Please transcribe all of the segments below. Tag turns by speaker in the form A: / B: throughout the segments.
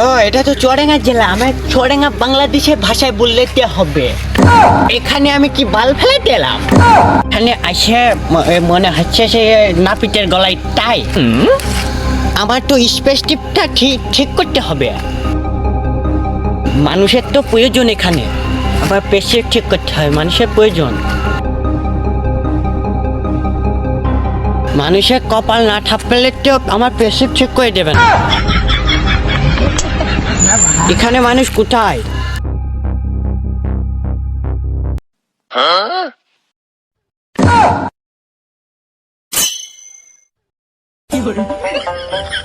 A: ও এটা তো চুয়াডাঙ্গা জেলা। আমার চুয়াডাঙ্গা বাংলাদেশের ভাষায় বললে তে হবে। এখানে আমি কি বাল ফেলে দিলাম এখানে আসে মনে হচ্ছে সে নাপিতের গলায় টাই। আমার তো স্পেসটিভটা ঠিক ঠিক করতে হবে। মানুষের তো প্রয়োজন এখানে। আমার পেশি ঠিক করতে হয় মানুষের প্রয়োজন। মানুষের কপাল না ঠাপলে তো আমার পেশি ঠিক করে দেবেন এখানে মানুষ কোথায়?
B: দূর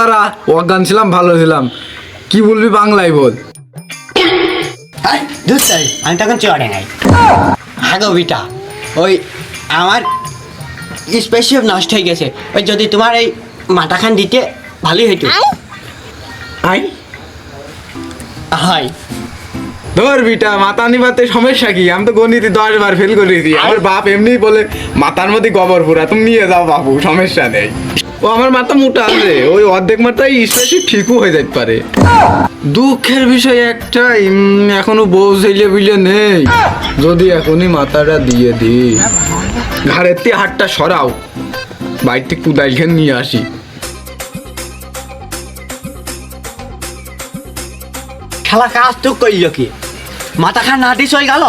B: ভাড়া অজ্ঞান ছিলাম ভালো ছিলাম। কি বলবি বাংলায় বল।
A: চাই আমি তখন চড়ে নাই। হাগো বিটা ওই আমার স্পেসিফ নষ্ট হয়ে গেছে। ওই যদি তোমার এই মাথাখান দিতে ভালোই হইতো। আই? হাই
B: ধর বিটা মাথা নিবাতে সমস্যা কি? আমি তো গণিতে দশ বার ফেল করেছি। আমার বাপ এমনি বলে মাথার মধ্যে গোবর পুরা তুমি নিয়ে যাও বাবু সমস্যা নেই। ও আমার মাথা মোটা আছে ওই অর্ধেক মাথায় স্পেশালি ঠিকও হয়ে যেতে পারে। দুঃখের বিষয় একটা এখনও বউ ছেলে বুঝলে নেই। যদি এখনই মাথাটা দিয়ে দি ঘাড়ের দিয়ে হাতটা সরাও। বাইর থেকে কুদাইল খেয়ে নিয়ে আসি।
A: খেলা কাজ তো কইল কি? মাথাখান না দিয়ে চলে গেল।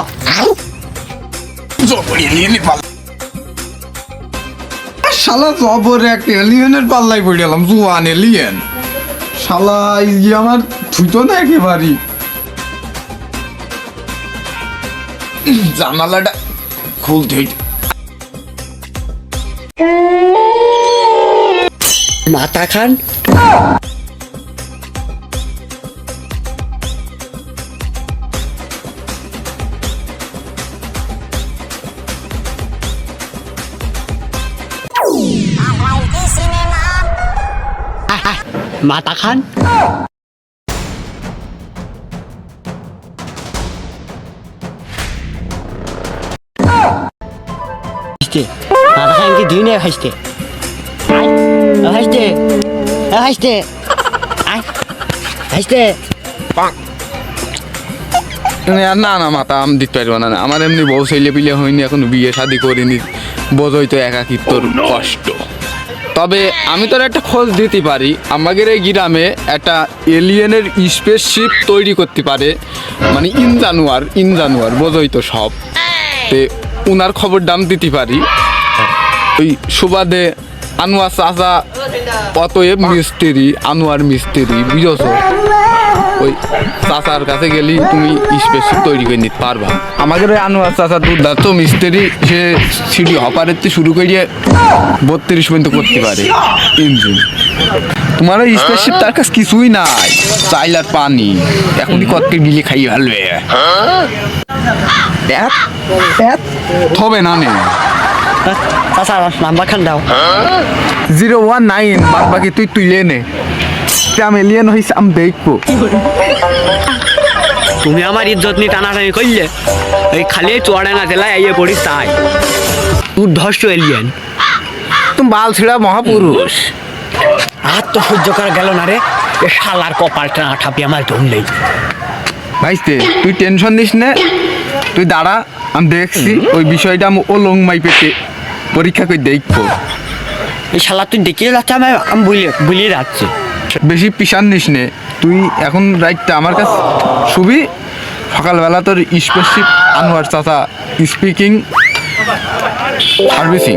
B: শালা জবর এক এলিয়েনের পাল্লাই পড়ে গেলাম জুয়ান এলিয়েন শালা এই যে আমার ছুতো না একেবারেই জানালাটা খুলতে হইতে
A: মাথাখান? মাথা
B: না না, মাতা, আমি দিতে পারব না আমার এমনি বউ ছেলে পিলে হয়নি, এখন বিয়ে শাদি করিনি। বোঝই তো একাকিত্বর কষ্ট। তবে আমি তোর একটা খোঁজ দিতে পারি। আমাদের এই গ্রামে একটা এলিয়েনের স্পেসশিপ তৈরি করতে পারে। মানে ইন জানুয়ার ইন জানুয়ার, বোঝই তো সব। তে উনার খবর দাম দিতে পারি। ওই সুবাদে আনোয়ার চাচা অতএব মিস্ত্রি, আনোয়ার মিস্ত্রি, বুঝছ? ওই চাচার কাছে গেলি তুমি স্পেসিফিক তৈরি করে নিতে পারবা। আমাদের ওই আনোয়ার চাচা দুর্দান্ত মিস্ত্রি সে সিঁড়ি হপারের থেকে শুরু করিয়ে বত্রিশ পর্যন্ত করতে পারে ইঞ্জিন। তোমার ওই স্পেসিফিক তার কাছে কিছুই নাই চাইল আর পানি। এখনই কতকে বিলি খাই এত হবে না নে।
A: চাচা নাম্বার খান দাও।
B: জিরো ওয়ান নাইন বাদ বাকি তুই তুইলে নে। আমি এলিয়েন হয়েছে আমি দেখব।
A: তুমি আমার ইজ্জত নিয়ে টানাটানি করলে এই খালি চুয়াডাঙ্গা জেলায় আইয়ে পড়িস তাই। উদ্ধস্ত এলিয়েন
B: তুমি বাল ছিড়া মহাপুরুষ।
A: আর তো সহ্য করা গেল না রে এ শালার কপালটা না ঠাপি আমার ধরলেই
B: ভাইস্তে তুই টেনশন নিস না। তুই দাঁড়া আমি দেখছি ওই বিষয়টা আমি ও লং মাই পেতে পরীক্ষা করে দেখব।
A: এই শালা তুই দেখিয়ে যাচ্ছে আমি আমি বুলিয়ে বুলিয়ে যাচ্ছি।
B: বেশি পিসান নিস নে। তুই এখন রাইটটা আমার কাছে শুবি, সকালবেলা তোর স্পেসিফ আনোয়ার চাচা স্পিকিং সার্ভিসিং